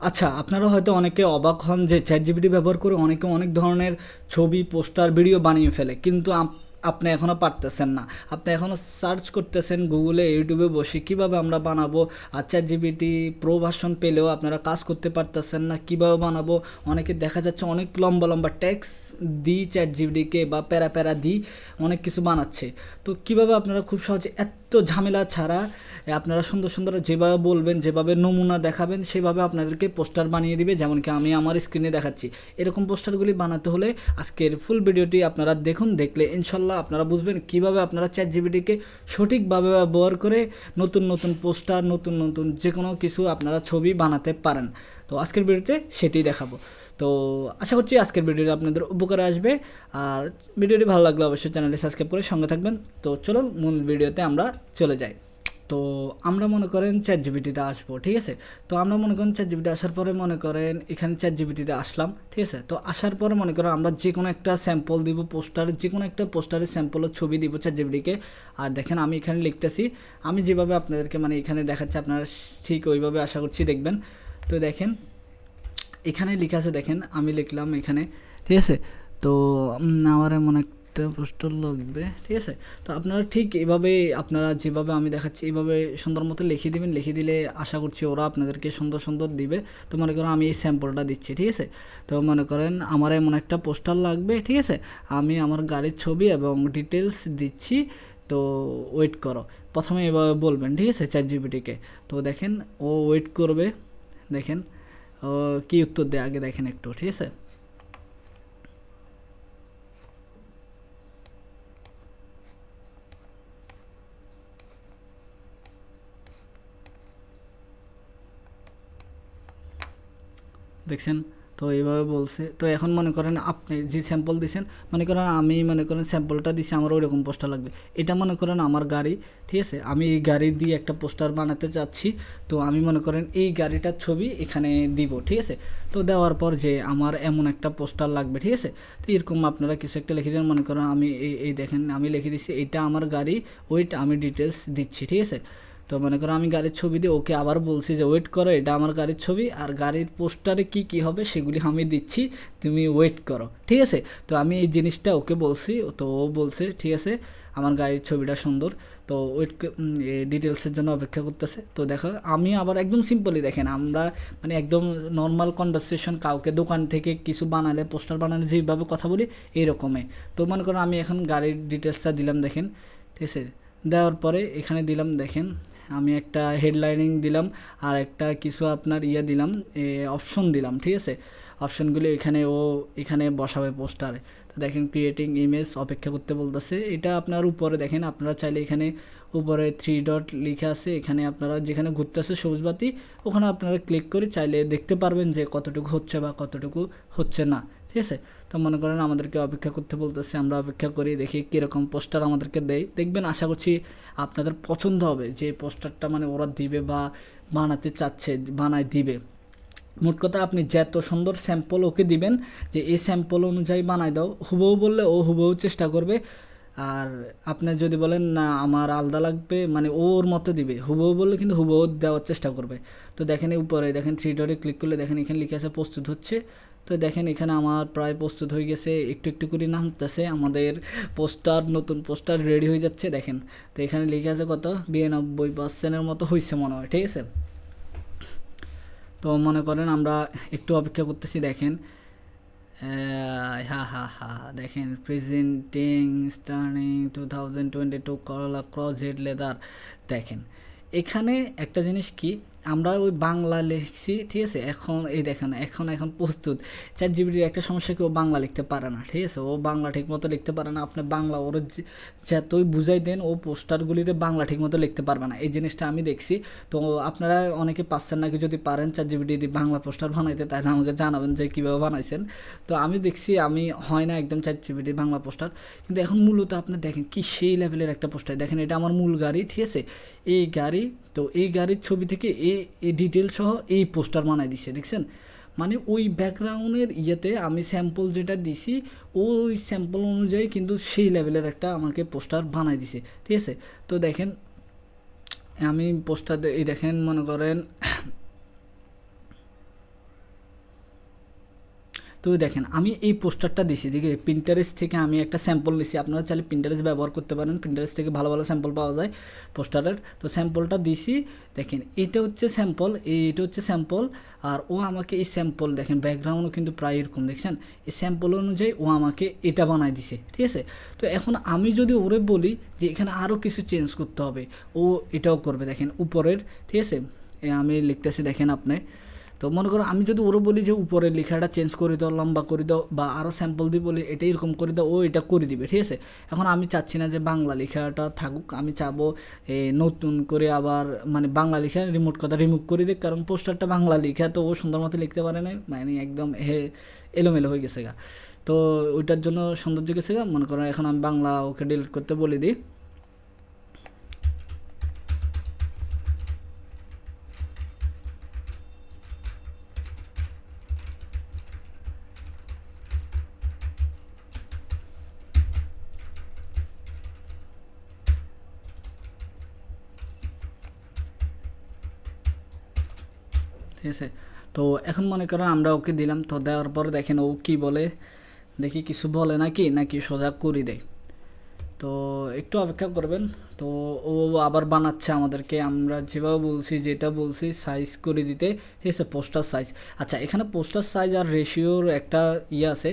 আচ্ছা আপনারা হয়তো অনেকে অবাক হন যে চ্যাট জিপিটি ব্যবহার করে অনেকে অনেক ধরনের ছবি, পোস্টার, ভিডিও বানিয়ে ফেলে, কিন্তু আপ- আপনি এখনও পারতেছেন না। আপনি এখনও সার্চ করতেছেন গুগলে ইউটিউবে বসে কীভাবে আমরা বানাবো, আর চ্যাট জিপিটি প্রো পেলেও আপনারা কাজ করতে পারতেছেন না, কীভাবে বানাবো? অনেকে দেখা যাচ্ছে অনেক লম্বা লম্বা ট্যাক্স দিই চ্যাট জিপিটিকে বা প্যারা প্যারা দিই অনেক কিছু বানাচ্ছে। তো কীভাবে আপনারা খুব সহজে এত ঝামেলা ছাড়া আপনারা সুন্দর সুন্দর যেভাবে বলবেন, যেভাবে নমুনা দেখাবেন, সেভাবে আপনাদেরকে পোস্টার বানিয়ে দিবে যেমন কি আমি আমার স্ক্রিনে দেখাচ্ছি। এরকম পোস্টারগুলি বানাতে হলে আজকের ফুল ভিডিওটি আপনারা দেখুন, দেখলে ইনশাল্লাহ আপনারা বুঝবেন কীভাবে আপনারা চ্যাট জিবিটিকে সঠিকভাবে ব্যবহার করে নতুন নতুন পোস্টার, নতুন নতুন যে কোনো কিছু আপনারা ছবি বানাতে পারেন। তো আজকের ভিডিওতে সেটি দেখাবো। তো আশা করছি আজকের ভিডিওটি আপনাদের উপকারে আসবে। আর ভিডিওটি ভালো লাগলে অবশ্যই চ্যানেলটি সাবস্ক্রাইব করে সঙ্গে থাকবেন। তো চলুন মূল ভিডিওতে আমরা চলে যাই। তো আমরা মনে করেন চ্যাট জিবিটিতে আসব, ঠিক আছে? তো আমরা মনে করেন চ্যাট জিবিটি আসার পরে মনে করেন এখানে চ্যাট জিবিটিতে আসলাম, ঠিক আছে? তো আসার পরে মনে করেন আমরা যে কোনো একটা স্যাম্পল দিব পোস্টারের যে কোনো একটা পোস্টারের স্যাম্পলের ছবি দিব চ্যাট জিবিটিকে আর দেখেন আমি এখানে লিখতেছি। আমি যেভাবে আপনাদেরকে মানে এখানে দেখাচ্ছি, আপনারা ঠিক ওইভাবে আশা করছি দেখবেন। তো দেখেন, এখানে লেখা আছে, দেখেন, আমি লিখলাম এখানে, ঠিক আছে? তো আমার এমন একটা পোস্টার লাগবে, ঠিক আছে? তো আপনারা ঠিক এভাবে, আপনারা যেভাবে আমি দেখাচ্ছি এইভাবে সুন্দর মতো লিখে দিবেন, লিখে দিলে আশা করছি ওরা আপনাদেরকে সুন্দর সুন্দর দিবে। তো মনে করেন আমি এই স্যাম্পলটা দিচ্ছি, ঠিক আছে? তো মনে করেন আমার এমন একটা পোস্টার লাগবে, ঠিক আছে? আমি আমার গাড়ির ছবি এবং ডিটেলস দিচ্ছি, তো ওয়েট করো। প্রথমে এভাবে বলবেন, ঠিক আছে চ্যাট জিপিটিকে তো দেখেন, ও ওয়েট করবে। দেখেন। ও কি উত্তর দেয়? আগে দেখেন একটু ঠিক আছে? দেখছেন? তো এইভাবে বলছে। তো এখন মনে করেন আপনি যে স্যাম্পল দিয়েছেন মনে করেন আমি মনে করেন স্যাম্পলটা দিছি, আমার ওইরকম পোস্টার লাগবে। এটা মনে করেন আমার গাড়ি, ঠিক আছে? আমি এই গাড়ির দিয়ে একটা পোস্টার বানাতে চাচ্ছি, তো আমি মনে করেন এই গাড়িটার ছবি এখানে দিব, ঠিক আছে? তো দেওয়ার পর যে আমার এমন একটা পোস্টার লাগবে, ঠিক আছে? তো এরকম আপনারা কিছু একটা লিখে দেন মনে করেন আমি এই এই দেখেন, আমি লিখে দিচ্ছি এটা আমার গাড়ি, ওইটা আমি ডিটেলস দিচ্ছি, ঠিক আছে? তো মনে করো আমি গাড়ির ছবি দিয়ে ওকে আবার বলছি যে ওয়েট করো, এটা আমার গাড়ির ছবি আর গাড়ির পোস্টারে কি কি হবে সেগুলি আমি দিচ্ছি, তুমি ওয়েট করো। ঠিক আছে? তো আমি এই জিনিসটা ওকে বলছি, তো ও বলছে, ঠিক আছে, আমার গাড়ির ছবিটা সুন্দর। তো ওয়েট ডিটেলসের জন্য অপেক্ষা করতেছে। তো দেখো, আমি আবার একদম সিম্পলি দেখেন, আমরা মানে একদম নর্মাল কনভারসেশন কাউকে দোকান থেকে কিছু বানালে, পোস্টার বানালে যেভাবে কথা বলি এইরকমই তো মনে করো আমি এখন গাড়ির ডিটেলসটা দিলাম, দেখেন। ঠিক আছে? দেওয়ার পরে এখানে দিলাম, দেখেন। আমি একটা হেডলাইনিং দিলাম, আর একটা কিছু আপনার ইয়ে দিলাম, এ অপশন দিলাম, ঠিক আছে? অপশনগুলি এখানে ও, এখানে বসাবে পোস্টারে তো দেখেন ক্রিয়েটিং ইমেজ অপেক্ষা করতে বলতেছে। এটা আপনার উপরে দেখেন, আপনারা চাইলে এখানে উপরে থ্রি ডট লিখে আছে, এখানে আপনারা যেখানে ঘুরতে ঘুরতেছে সবুজ বাতি ওখানে আপনারা ক্লিক করে চাইলে দেখতে পারবেন যে কতটুকু হচ্ছে বা কতটুকু হচ্ছে না, ঠিক আছে? তো মনে করেন আমাদেরকে অপেক্ষা করতে বলতেছে, আমরা অপেক্ষা করি, দেখি কীরকম পোস্টার আমাদেরকে দেয়। দেখবেন, আশা করছি আপনাদের পছন্দ হবে যে পোস্টারটা মানে ওরা দিবে বা বানাতে চাচ্ছে, বানায় দিবে। মোট কথা, আপনি যত সুন্দর স্যাম্পল ওকে দিবেন, যে এই স্যাম্পল অনুযায়ী বানায় দাও, হুবহু বললে ও হুবহু চেষ্টা করবে। আর আপনি যদি বলেন, না, আমার আলাদা লাগবে মানে ওর মতো দিবে। হুবহু বললে কিন্তু হুবহু দেওয়ার চেষ্টা করবে। তো দেখেন উপরে, দেখেন থ্রি ডটে ক্লিক করলে দেখেন এখানে লিখে আছে, প্রস্তুত হচ্ছে। তো দেখেন এখানে আমার প্রায় প্রস্তুত হয়ে গেছে, একটু একটু করে নামতেছে, আমাদের পোস্টার, নতুন পোস্টার রেডি হয়ে যাচ্ছে, দেখেন। তো এখানে লিখে আছে কত? বিরানব্বই পার্সেন্টের মতো হয়েছে মনে হয়, ঠিক আছে? তো মনে করেন আমরা একটু অপেক্ষা করতেছি, দেখেন। হা হা হা দেখেন presenting stunning two thousand twenty two Corolla Cross head leather দেখেন। এখানে একটা জিনিস কি? আমরা ওই বাংলা লিখছি, ঠিক আছে? এখন এই দেখেন, এখন এখন প্রস্তুত। চ্যাট জিবিটির একটা সমস্যা কি, ও বাংলা লিখতে পারে না, ঠিক আছে? ও বাংলা ঠিক মতো লিখতে পারে না, আপনি বাংলা ওর যতই বুঝাই দেন, ও পোস্টারগুলিতে বাংলা ঠিক মতো লিখতে পারবে না। এই জিনিসটা আমি দেখছি। তো আপনারা অনেকে পাচ্ছেন নাকি যদি পারেন চ্যাট জিবিটি দিয়ে বাংলা পোস্টার বানাইতে, তাহলে আমাকে জানাবেন যে কীভাবে বানাইছেন। তো আমি দেখছি, আমি, হয় না একদম চ্যাট জিবিটি বাংলা পোস্টার। কিন্তু এখন মূলত আপনি দেখেন কি, সেই লেভেলের একটা পোস্টার। দেখেন, এটা আমার মূল গাড়ি, ঠিক আছে? এই গাড়ি, তো এই গাড়ির ছবি থেকে এই এই ডিটেল সহ এই পোস্টার বানাই দিছে, দেখছেন? মানে ওই ব্যাকগ্রাউন্ডের ইয়েতে আমি স্যাম্পল যেটা দিছি, ওই স্যাম্পল অনুযায়ী কিন্তু সেই লেভেলের একটা আমাকে পোস্টার বানাই দিছে, ঠিক আছে? তো দেখেন, আমি পোস্টার এই দেখেন, মনে করেন তো দেখেন, আমি এই পোস্টারটা দিছি দেখে প্রিন্টারেস্ট থেকে আমি একটা স্যাম্পল নিছি। আপনারা চাইলে প্রিন্টারেস্ট ব্যবহার করতে পারেন। প্রিন্টারেস্ট থেকে ভালো ভালো স্যাম্পল পাওয়া যায় পোস্টারের। তো স্যাম্পলটা দিছি। দেখেন, এটা হচ্ছে স্যাম্পল এইটা হচ্ছে স্যাম্পল আর ও আমাকে এই স্যাম্পল দেখেন ব্যাকগ্রাউন্ডও কিন্তু প্রায় এরকম, দেখছেন? এই স্যাম্পল অনুযায়ী ও আমাকে এটা বানাই দিছে, ঠিক আছে? তো এখন আমি যদি ওরে বলি যে এখানে আরও কিছু চেঞ্জ করতে হবে, ও এটাও করবে। দেখেন, উপরের, ঠিক আছে? আমি লিখতেছি, দেখেন আপনি। তো মনে করো আমি যদি ওরও বলি যে উপরে লেখাটা চেঞ্জ করে দাও, লম্বা করে দাও বা আরও স্যাম্পল দিয়ে বলি এটা এরকম করে দাও, ও এটা করে দিবে, ঠিক আছে? এখন আমি চাচ্ছি না যে বাংলা লেখাটা থাকুক, আমি চাবো নতুন করে আবার মানে বাংলা লেখা রিমোট কথা রিমুভ করে দিক, কারণ পোস্টারটা বাংলা লেখা, তো ও সুন্দর মতো লিখতে পারে না মানে একদম হে, এলোমেলো হয়ে গেছে গা। তো ওইটার জন্য সৌন্দর্য গেছে গা, মনে করো এখন আমি বাংলা ওকে ডিলিট করতে বলে দিই। ঠিক আছে? তো এখন মনে করো আমরা ওকে দিলাম, তো দেওয়ার পর দেখেন ও কি বলে, দেখি কিছু বলে নাকি নাকি সোজা করে দেয়। তো একটু অপেক্ষা করবেন, তো ও আবার বানাচ্ছে আমাদেরকে। আমরা যেভাবে বলছি, যেটা বলছি সাইজ করে দিতে, ঠিক আছে পোস্টার সাইজ আচ্ছা এখানে পোস্টার সাইজ আর রেশিওর একটা ইয়ে আছে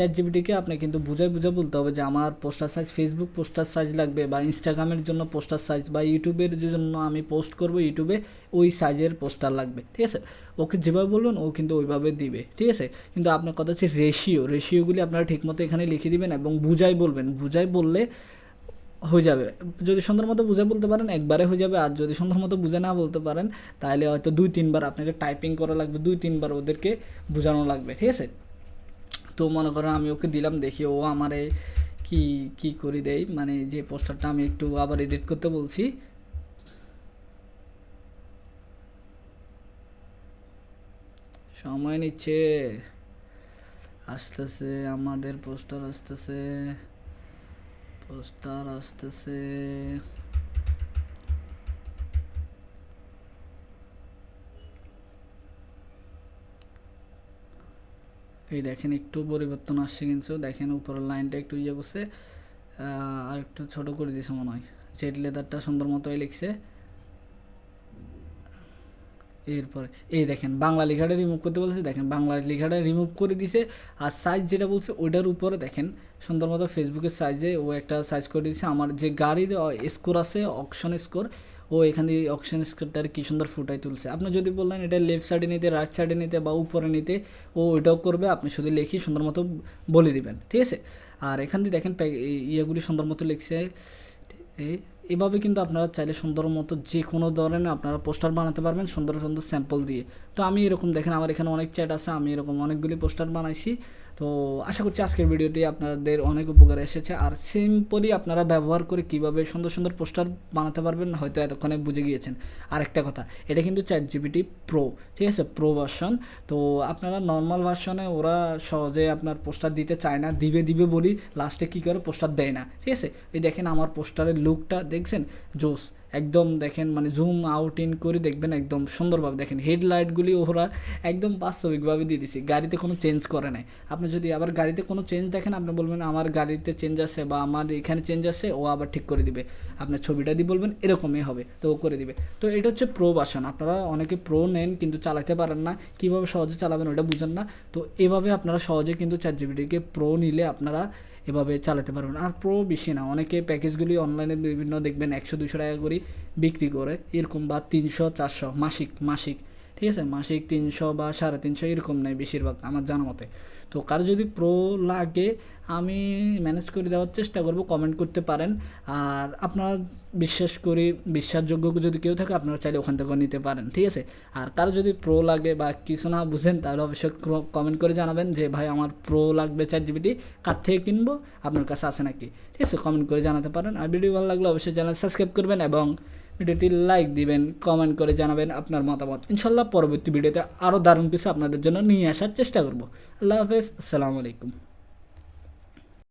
চ্যাট জিবিটিকে আপনি কিন্তু বুঝাই বুঝে বলতে হবে যে আমার poster size Facebook poster size লাগবে বা ইনস্টাগ্রামের জন্য পোস্টার সাইজ বা ইউটিউবের জন্য আমি পোস্ট করব ইউটিউবে ওই সাইজের পোস্টার লাগবে, ঠিক আছে? ওকে যেভাবে বলবেন, ও কিন্তু ওইভাবে দিবে, ঠিক আছে? কিন্তু আপনার কথা হচ্ছে রেশিও রেশিওগুলি আপনারা ঠিকমতো এখানে লিখে দিবেন এবং বুঝাই বলবেন। বুঝাই বললে হয়ে যাবে। যদি সুন্দর মতো বুঝে বলতে পারেন, একবারে হয়ে যাবে। আর যদি সুন্দর মতো বুঝে না বলতে পারেন, তাহলে হয়তো দুই, তিনবার আপনাকে টাইপিং করা লাগবে, দুই, তিনবার ওদেরকে বোঝানো লাগবে, ঠিক আছে? তো মনে করেন আমি ওকে দিলাম, দেখি ও আমারে কি কি করে দেয় মানে যে পোস্টারটা আমি একটু আবার এডিট করতে বলছি। সময় নিচ্ছে। আসতেছে, আমাদের পোস্টার আসতেছে। পোস্টার আসতেছে। এই দেখেন একটু পরিবর্তন আসছে কিন্তু, দেখেন উপরের লাইনটা একটু ইয়ে করছে আর একটু ছোটো করে দিয়েছে মনে হয়। জেড লেদারটা সুন্দর মতোই লিখছে। এরপরে, এই দেখেন, বাংলা লেখাটা রিমুভ করতে বলছে, দেখেন বাংলা লেখাটা রিমুভ করে দিছে, আর সাইজ যেটা বলছে, ওইটার উপরে দেখেন সুন্দর মতো ফেসবুকের সাইজে ও একটা সাইজ করে দিয়েছে। আমার যে গাড়ির স্কোর আছে অকশন স্কোর ও এখান দিয়ে অকশন স্কোরটার কি সুন্দর ফুটাই তুলছে। আপনি যদি বললেন এটা লেফট সাইডে নিতে রাইট সাইডে নিতে বা উপরে নিতে, ও ওইটাও করবে, আপনি শুধু লিখি সুন্দর মতো বলে দিবেন, ঠিক আছে? আর এখান দিয়ে দেখেন ইয়েগুলি সুন্দর মতো লিখছে এভাবে কিন্তু আপনারা চাইলে সুন্দর মতো যে কোনো ধরনের আপনারা পোস্টার বানাতে পারবেন সুন্দর সুন্দর স্যাম্পল দিয়ে। তো আমি এরকম দেখেন, আমার এখানে অনেক চ্যাট আছে, আমি এরকম অনেকগুলি পোস্টার বানাইছি। তো আশা করছি আজকের ভিডিওটি আপনাদের অনেক উপকারে এসেছে। আর সিম্পলি আপনারা ব্যবহার করে কীভাবে সুন্দর সুন্দর পোস্টার বানাতে পারবেন হয়তো এতক্ষণে বুঝে গিয়েছেন। আর একটা কথা, এটা কিন্তু চ্যাট জিপিটি প্রো ঠিক আছে? প্রো ভার্সন তো আপনারা নর্মাল ভার্সনে ওরা সহজে আপনার পোস্টার দিতে চায় না, দিবে দিবে বলি লাস্টে কী করে? পোস্টার দেয় না, ঠিক আছে? এই দেখেন আমার পোস্টারের লুকটা দেখছেন? জোস। একদম দেখেন মানে জুম আউট ইন করে দেখবেন একদম সুন্দরভাবে। দেখেন হেডলাইটগুলি ওরা একদম বাস্তবিকভাবে দিয়ে দিছে। গাড়িতে কোনো চেঞ্জ করে নাই। আপনি যদি আবার গাড়িতে কোনো চেঞ্জ দেখেন, আপনি বলবেন, আমার গাড়িতে চেঞ্জ আছে বা আমার এখানে চেঞ্জ আছে, ও আবার ঠিক করে দিবে। আপনার ছবিটা দিয়ে বলবেন, এরকমই হবে। তো ও করে দিবে। তো এটা হচ্ছে প্রো ভার্সন আপনারা অনেকে প্রো নেন, কিন্তু চালাতে পারেন না। কীভাবে সহজে চালাবেন ওটা বুঝেন না। তো এভাবে আপনারা সহজে কিন্তু চার জিবিটিকে প্রো নিলে আপনারা এভাবে চালাতে পারবেন। আর প্রো বেশি না, অনেকে প্যাকেজগুলি অনলাইনে বিভিন্ন দেখবেন একশো, দুশো টাকা করে বিক্রি করে, এরকম বা তিনশো, চারশো, মাসিক মাসিক। ঠিক আছে? মাসিক তিনশো বা সাড়ে তিনশো এরকম নেয় বেশিরভাগ আমার জানা মতে। তো কারও যদি প্রো লাগে, আমি ম্যানেজ করে দেওয়ার চেষ্টা করব কমেন্ট করতে পারেন। আর আপনারা বিশ্বাস করি, বিশ্বাসযোগ্য যদি কেউ থাকে, আপনারা চাইলে ওখান থেকেও নিতে পারেন, ঠিক আছে? আর কারও যদি প্রো লাগে বা কিছু না বুঝেন, তাহলে অবশ্যই কমেন্ট করে জানাবেন যে, ভাই, আমার প্রো লাগবে চার জিবিটি কার থেকে কিনবো? আপনার কাছে আছে নাকি? ঠিক আছে? কমেন্ট করে জানাতে পারেন। আর ভিডিও ভালো লাগলে অবশ্যই চ্যানেল সাবস্ক্রাইব করবেন এবং ভিডিওটি লাইক দিবেন কমেন্ট করে জানাবেন আপনার মতামত। ইনশাল্লাহ পরবর্তী ভিডিওতে আরও দারুণ কিছু আপনাদের জন্য নিয়ে আসার চেষ্টা করব। আল্লাহ হাফেজ, আসসালামু আলাইকুম।